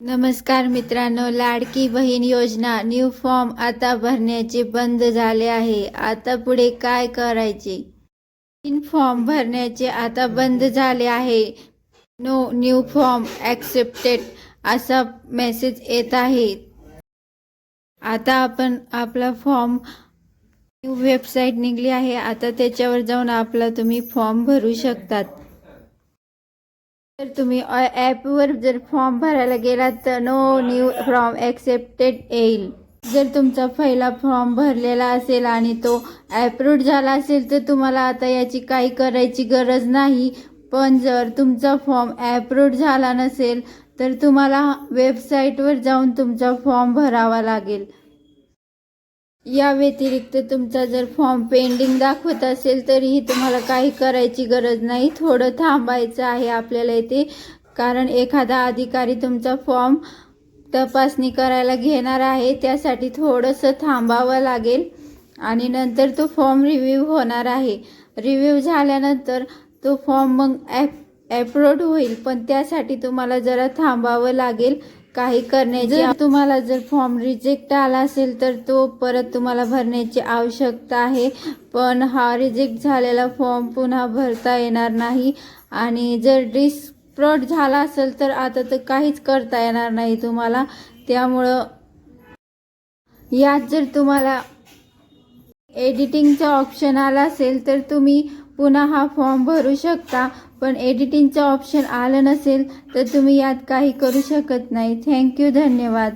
नमस्कार मित्रांनो लाडकी बहीण योजना न्यू फॉर्म आता भरण्याचे बंद झाले आहे. आता पुढे काय करायचे? तीन फॉर्म भरण्याचे आता बंद झाले आहे. नो न्यू फॉर्म ॲक्सेप्टेड असा मेसेज येत आहे. आता आपण आपला फॉर्म न्यू वेबसाईट निघली आहे. आता त्याच्यावर जाऊन आपला तुम्ही फॉर्म भरू शकतात. तर तुम्ही ॲपवर जर फॉर्म भरायला गेलात तर नो न्यू फॉर्म ॲक्सेप्टेड येईल. जर तुमचा पहिला फॉर्म भरलेला असेल आणि तो ॲप्रूव्ड झाला असेल तर तुम्हाला आता याची काही करायची गरज नाही. पण जर तुमचा फॉर्म ॲप्रूव्ड झाला नसेल तर तुम्हाला वेबसाईटवर जाऊन तुमचा फॉर्म भरावा लागेल. या व्यतिरिक्त तुमचा जर फॉर्म पेंडिंग दाखवत असेल तरीही तुम्हाला काही करायची गरज नाही. थोडं थांबायचं आहे आपल्याला इथे. कारण एखादा अधिकारी तुमचा फॉर्म तपासणी करायला घेणार आहे त्यासाठी थोडंसं थांबावं लागेल. आणि नंतर तो फॉर्म रिव्ह्यू होणार आहे. रिव्ह्यू झाल्यानंतर तो फॉर्म मग ॲप ॲप्रोड होईल पण त्यासाठी तुम्हाला जरा थांबावं लागेल. काही करण्याची तुम्हाला जर फॉर्म रिजेक्ट आला असेल तर तो परत तुम्हाला भरण्याची आवश्यकता आहे. पण हा रिजेक्ट झालेला फॉर्म पुन्हा भरता येणार नाही. आणि जर डिस्प्रोट झाला असेल तर आता तर काहीच करता येणार नाही तुम्हाला. त्यामुळं यात जर तुम्हाला एडिटिंगचा ऑप्शन आला असेल तर तुम्ही पुन्हा हा फॉर्म भरू शकता. पण एडिटिंगचं ऑप्शन आलं नसेल तर तुम्ही यात काही करू शकत नाही. थँक्यू धन्यवाद.